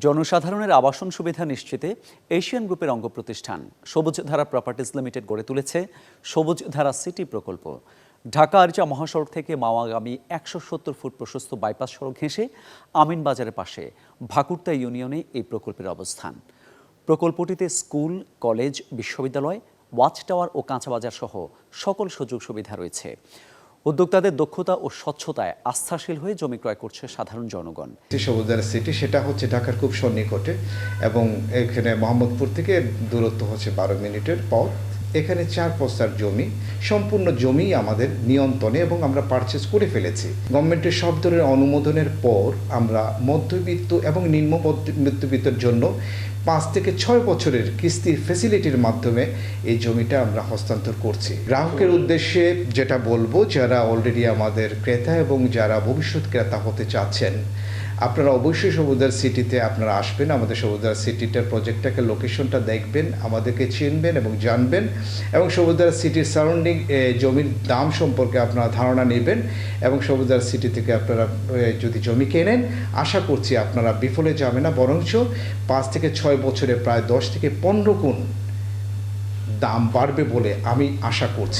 জনসাধারণের আবাসন সুবিধা নিশ্চিতে এশিয়ান গ্রুপের অঙ্গ প্রতিষ্ঠান সবুজ ধারা প্রপার্টিজ লিমিটেড গড়ে তুলেছে সবুজ ধারা সিটি প্রকল্প। ঢাকা আরজা মহাসড়ক থেকে মাওয়াগামী একশো সত্তর ফুট প্রশস্ত বাইপাস সড়ক ঘেঁষে আমিনবাজারের পাশে ভাকুরতা ইউনিয়নে এই প্রকল্পের অবস্থান। প্রকল্পটিতে স্কুল, কলেজ, বিশ্ববিদ্যালয়, ওয়াচ টাওয়ার ও কাঁচাবাজার সহ সকল সুযোগ সুবিধা রয়েছে। উদ্যোক্তাদের দক্ষতা ও স্বচ্ছতায় আস্থাশীল হয়ে জমি ক্রয় করছে সাধারণ জনগণ। যে সবুজার সিটি সেটা হচ্ছে ঢাকার খুব সন্নিকটে এবং এখানে মোহাম্মদপুর থেকে দূরত্ব হচ্ছে বারো মিনিটের পথ। এখানে চার বস্তার জমি, সম্পূর্ণ জমি আমাদের নিয়ন্ত্রণে এবং আমরা পারচেস করে ফেলেছি। গভর্নমেন্টের সব ধরনের অনুমোদনের পর আমরা মধ্যবিত্ত এবং নিম্ন মধ্য- মধ্যবিত্তের জন্য পাঁচ থেকে ছয় বছরের কিস্তির ফেসিলিটির মাধ্যমে এই জমিটা আমরা হস্তান্তর করছি। গ্রাহকের উদ্দেশ্যে যেটা বলব, যারা অলরেডি আমাদের ক্রেতা এবং যারা ভবিষ্যৎ ক্রেতা হতে চাচ্ছেন আপনারা অবশ্যই সবুদার সিটিতে আপনারা আসবেন, আমাদের সবুদার সিটিটার প্রজেক্টটাকে লোকেশনটা দেখবেন, আমাদেরকে চিনবেন এবং জানবেন এবং সবুদার সিটির সারাউন্ডিং জমির দাম সম্পর্কে আপনারা ধারণা নেবেন এবং সবুদার সিটি থেকে আপনারা যদি জমি কেনেন, আশা করছি আপনারা বিফলে যাবে না, বরঞ্চ পাঁচ থেকে ছয় বছরে প্রায় দশ থেকে পনেরো গুণ দাম বাড়বে বলে আমি আশা করছি।